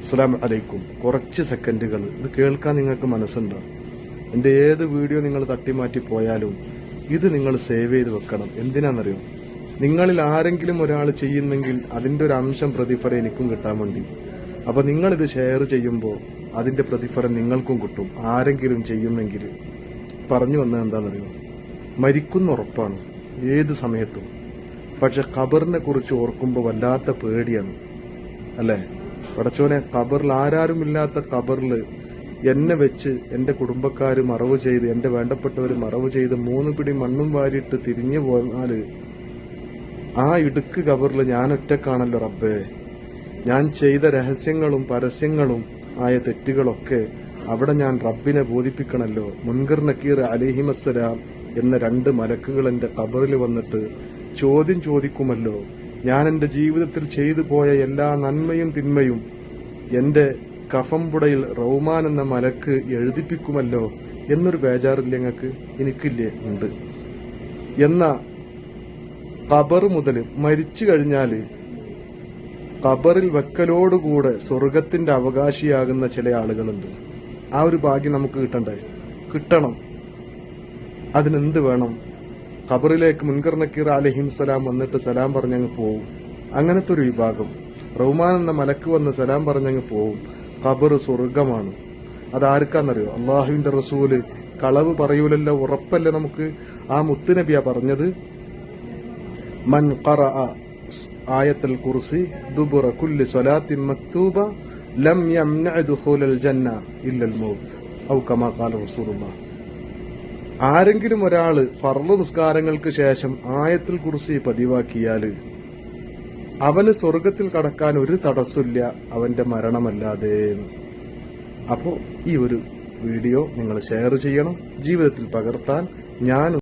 അസ്സാം അലൈക്കും. കുറച്ച് സെക്കൻഡുകൾ. ഇത് കേൾക്കാൻ നിങ്ങൾക്ക് മനസ്സുണ്ടോ? എന്റെ ഏത് വീഡിയോ നിങ്ങൾ തട്ടിമാറ്റി പോയാലും ഇത് നിങ്ങൾ സേവ് ചെയ്ത് വെക്കണം. എന്തിനാണെന്നറിയോ? നിങ്ങളിൽ ആരെങ്കിലും ഒരാൾ ചെയ്യുന്നെങ്കിൽ അതിന്റെ ഒരു അംശം പ്രതിഫലം എനിക്കും കിട്ടാൻ വേണ്ടി. അപ്പൊ നിങ്ങൾ ഇത് ഷെയർ ചെയ്യുമ്പോൾ അതിന്റെ പ്രതിഫലം നിങ്ങൾക്കും കിട്ടും. ആരെങ്കിലും ചെയ്യുന്നെങ്കിൽ പറഞ്ഞു വന്നത് എന്താണെന്നറിയോ? മരിക്കുന്ന ഉറപ്പാണ്. ഏത് സമയത്തും. പക്ഷെ ഖബറിനെ കുറിച്ച് ഓർക്കുമ്പോൾ വല്ലാത്ത പേടിയാണ്. അല്ലേ? പടച്ചോനെ കബറിൽ ആരാരും ഇല്ലാത്ത കബറിൽ എന്നെ വെച്ച് എന്റെ കുടുംബക്കാർ മറവ് ചെയ്ത് എന്റെ വേണ്ടപ്പെട്ടവർ മറവ് ചെയ്ത് മൂന്ന് പിടി മണ്ണും വാരിയിട്ട് തിരിഞ്ഞു പോന്നാൽ ആ ഇടുക്ക് കബറിൽ ഞാൻ ഒറ്റക്കാണല്ലോ റബ്ബേ. ഞാൻ ചെയ്ത രഹസ്യങ്ങളും പരസ്യങ്ങളും ആയ തെറ്റുകളൊക്കെ അവിടെ ഞാൻ റബ്ബിനെ ബോധിപ്പിക്കണല്ലോ. മുൻകർ നക്കീർ അലിഹിമസ്സലാം എന്ന രണ്ട് മലക്കുകൾ എന്റെ കബറിൽ വന്നിട്ട് ചോദ്യം ചോദിക്കുമല്ലോ. ഞാൻ എന്റെ ജീവിതത്തിൽ ചെയ്തു പോയ എല്ലാ നന്മയും തിന്മയും എന്റെ കഫംപുടയിൽ റൗമാൻ എന്ന മലക്ക് എഴുതിപ്പിക്കുമല്ലോ എന്നൊരു ബേജാറില്ല ഞങ്ങൾക്ക് എനിക്കില്ലേ ഉണ്ട്. എന്ന കബർ മുതൽ മരിച്ചു കഴിഞ്ഞാൽ കബറിൽ വെക്കലോടുകൂടെ സ്വർഗത്തിന്റെ അവകാശിയാകുന്ന ചില ആളുകളുണ്ട്. ആ ഒരു ഭാഗ്യം നമുക്ക് കിട്ടണ്ടേ? കിട്ടണം. അതിനെന്ത് വേണം? ഖബറിലേക്ക് മുൻകർ നക്കീർ അലഹിം സലാം വന്നിട്ട് സലാം പറഞ്ഞങ്ങ് പോവും. അങ്ങനത്തെ ഒരു വിഭാഗം. റഹ്മാൻ എന്ന മലക്ക് വന്ന് സലാം പറഞ്ഞങ്ങ് പോവും. ഖബർ സ്വർഗമാണ് അതാർക്കാന്നറിയോ? അള്ളാഹുവിന്റെ റസൂൽ കളവ് പറയൂലല്ലോ ഉറപ്പല്ലേ നമുക്ക്? ആ മുത്തുനബിയ പറഞ്ഞത് മൻ ഖറഅ ആയത്തുൽ കുർസി ദുബുറ കുല്ലി സ്വലാത്തി മക്തൂബ ലം യംനഅ ദുഖൂലൽ ജന്ന ഇല്ലൽ മൗത്ത്. ഔ കമാ ഖാല റസൂലുള്ളാഹ് ആരെങ്കിലും ഒരാൾ ഫർൾ നിസ്കാരങ്ങൾക്ക് ശേഷം ആയത്തിൽ കുറിച്ച് പതിവാക്കിയാൽ അവന് സ്വർഗത്തിൽ കടക്കാൻ ഒരു തടസ്സമില്ല അവന്റെ മരണമല്ലാതെ. അപ്പോ ഈ ഒരു വീഡിയോ നിങ്ങൾ ഷെയർ ചെയ്യണം ജീവിതത്തിൽ പകർത്താൻ ഞാൻ